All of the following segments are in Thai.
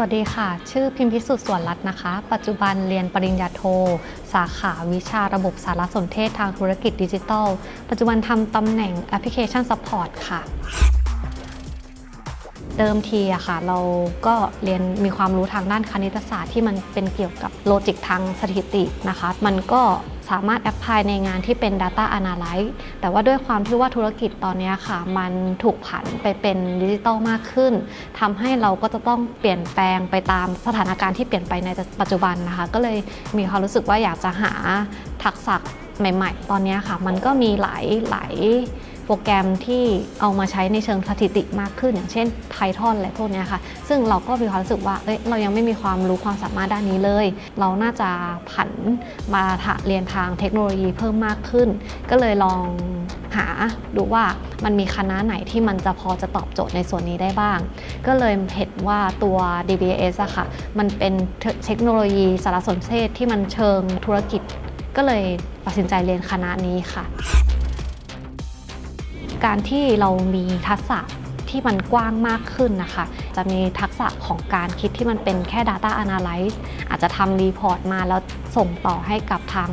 วัสดีค่ะ ชื่อพิมพิสุทธิ์สวนรัตน์นะคะ ปัจจุบันเรียนปริญญาโท สาขาวิชาระบบสารสนเทศทางธุรกิจดิจิทัล ปัจจุบันทำตำแหน่งแอปพลิเคชันซัพพอร์ตค่ะ เดิมทีอะค่ะเราก็เรียนมีความรู้ทางด้านคณิตศาสตร์ที่มันเป็นเกี่ยวกับโลจิกทางสถิตินะคะ มันก็สามารถแอพพลายในงานที่เป็น Data Analyze แต่ว่าด้วยความที่ว่าธุรกิจตอนนี้ค่ะ มันถูกผันไปเป็นดิจิตอลมากขึ้นทำให้เราก็จะต้องเปลี่ยนแปลงไปตามสถานการณ์ที่เปลี่ยนไปในปัจจุบันนะคะ ก็เลยมีความรู้สึกว่าอยากจะหาทักษะใหม่ ๆ ตอนนี้ค่ะ มันก็มีหลายหลาย โปรแกรมที่เอามาใช้ในเชิงสถิติมากขึ้น อย่างเช่น Python อะไรพวกนี้ค่ะ ซึ่งเราก็มีความรู้สึกว่าเอ้ยเรายังไม่มีความรู้ความสามารถด้านนี้เลย เราน่าจะผันมาถะเรียนทางเทคโนโลยีเพิ่มมากขึ้น ก็เลยลองหาดูว่ามันมีคณะไหนที่มันจะพอจะตอบโจทย์ในส่วนนี้ได้บ้าง ก็เลยเห็นว่าตัว DBS อะค่ะ มันเป็นเทคโนโลยีสารสนเทศที่มันเชิงธุรกิจ ก็เลยตัดสินใจเรียนคณะนี้ค่ะ การที่เรามีทักษะที่มันกว้างมากขึ้นนะคะ จะมีทักษะของการคิดที่มันเป็นแค่ Data Analyze อาจจะทำรีพอร์ตมาแล้วส่งต่อให้กับทาง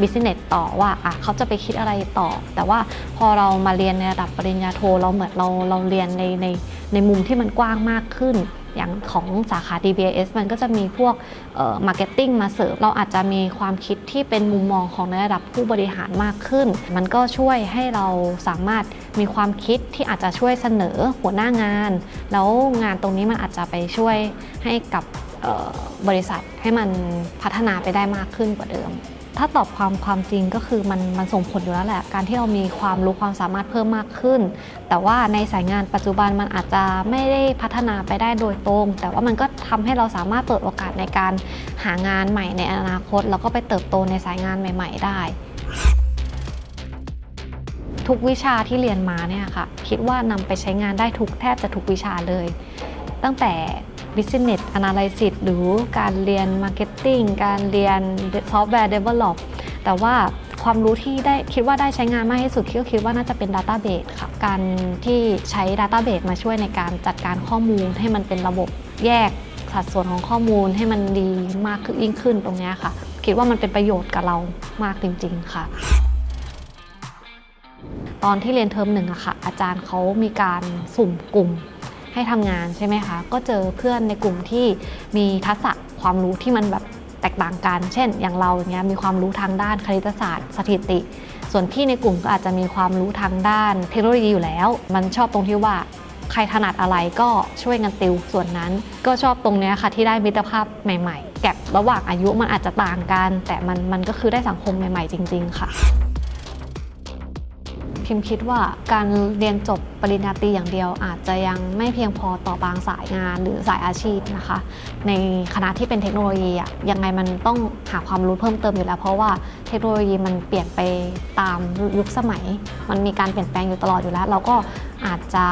Business ต่อว่าอะเขาจะไปคิดอะไรต่อ แต่ว่าพอเรามาเรียนในระดับปริญญาโท เราเหมือนเราเราเรียนในในในมุมที่มันกว้างมากขึ้น อย่างของสาขา DBS มันก็จะมีพวกมาร์เก็ตติ้งมาเสริมเราอาจจะมีความคิดที่เป็นมุมมองของในระดับผู้บริหารมากขึ้น มันก็ช่วยให้เราสามารถมีความคิดที่อาจจะช่วยเสนอหัวหน้างาน แล้วงานตรงนี้มันอาจจะไปช่วยให้กับ บริษัทให้มันพัฒนาไปได้มากขึ้นกว่าเดิม ถ้าตอบความความจริงก็คือมันมันส่งผลอยู่แล้วแหละ การที่เรามีความรู้ความสามารถเพิ่มมากขึ้น แต่ว่าในสายงานปัจจุบันมันอาจจะไม่ได้พัฒนาไปได้โดยตรง แต่ว่ามันก็ทำให้เราสามารถเปิดโอกาสในการหางานใหม่ในอนาคต แล้วก็ไปเติบโตในสายงานใหม่ ๆ ได้ทุกวิชาที่เรียนมาเนี่ยค่ะ คิดว่านำไปใช้งานได้ทุกแทบจะทุกวิชาเลย ตั้งแต่ Business Analysis หรือการเรียน Marketing การเรียน Software Develop แต่ว่าความรู้ที่ได้คิดว่าได้ใช้งานมากที่สุดก็คิดว่าน่าจะเป็น Database ค่ะ การที่ใช้ Database มาช่วยในการจัดการข้อมูลให้มันเป็นระบบแยกสัดส่วนของข้อมูลให้มันดีมากขึ้นยิ่งขึ้นตรงนี้ค่ะ คิดว่ามันเป็นประโยชน์กับเรามากจริง ๆ ค่ะ ตอนที่เรียนเทอมหนึ่งอะค่ะ อาจารย์เขามีการสุ่มกลุ่ม ให้ทำงานใช่ไหมคะ ก็เจอเพื่อนในกลุ่มที่มีทักษะความรู้ที่มันแบบแตกต่างกัน เช่น อย่างเราอย่างเงี้ยมีความรู้ทางด้านคณิตศาสตร์ สถิติ ส่วนพี่ในกลุ่มก็อาจจะมีความรู้ทางด้านเทคโนโลยีอยู่แล้ว มันชอบตรงที่ว่าใครถนัดอะไรก็ช่วยกันติวส่วนนั้น ก็ชอบตรงเนี้ยค่ะที่ได้มิตรภาพใหม่ ๆ แก็บระหว่างอายุมันอาจจะต่างกัน แต่มันมันก็คือได้สังคมใหม่ ๆ จริง ๆ ค่ะ พิมคิดว่าการเรียนจบปริญญาตรีอย่างเดียว อาจจะยังไม่เพียงพอต่อบางสายงานหรือสายอาชีพนะคะ ในคณะที่เป็นเทคโนโลยีอะยังไงมันต้องหาความรู้เพิ่มเติมอยู่แล้ว เพราะว่าเทคโนโลยีมันเปลี่ยนไปตามยุคสมัย มันมีการเปลี่ยนแปลงอยู่ตลอดอยู่แล้ว เราก็ อาจจะ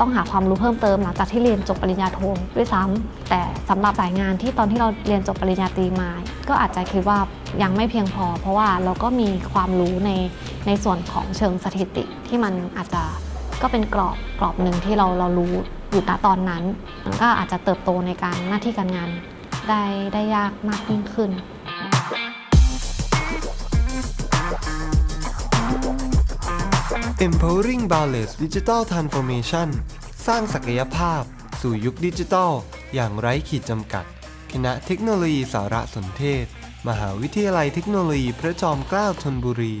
ต้องหาความรู้เพิ่มเติมหลังจากที่เรียนจบปริญญาโทด้วยซ้ำแต่สำหรับสายงานที่ตอนที่เราเรียนจบปริญญาตรีมา ก็อาจจะคิดว่ายังไม่เพียงพอ เพราะว่าเราก็มีความรู้ในในส่วนของเชิงสถิติที่มันอาจจะก็เป็นกรอบกรอบหนึ่งที่เราเรารู้อยู่ณตอนนั้น มันก็อาจจะเติบโตในการหน้าที่การงานได้ได้ยากมากยิ่งขึ้น Empowering Boundless Digital Transformation สร้างศักยภาพ สู่ยุคดิจิทัล อย่างไร้ขีดจำกัด คณะเทคโนโลยีสารสนเทศ มหาวิทยาลัยเทคโนโลยีพระจอมเกล้าธนบุรี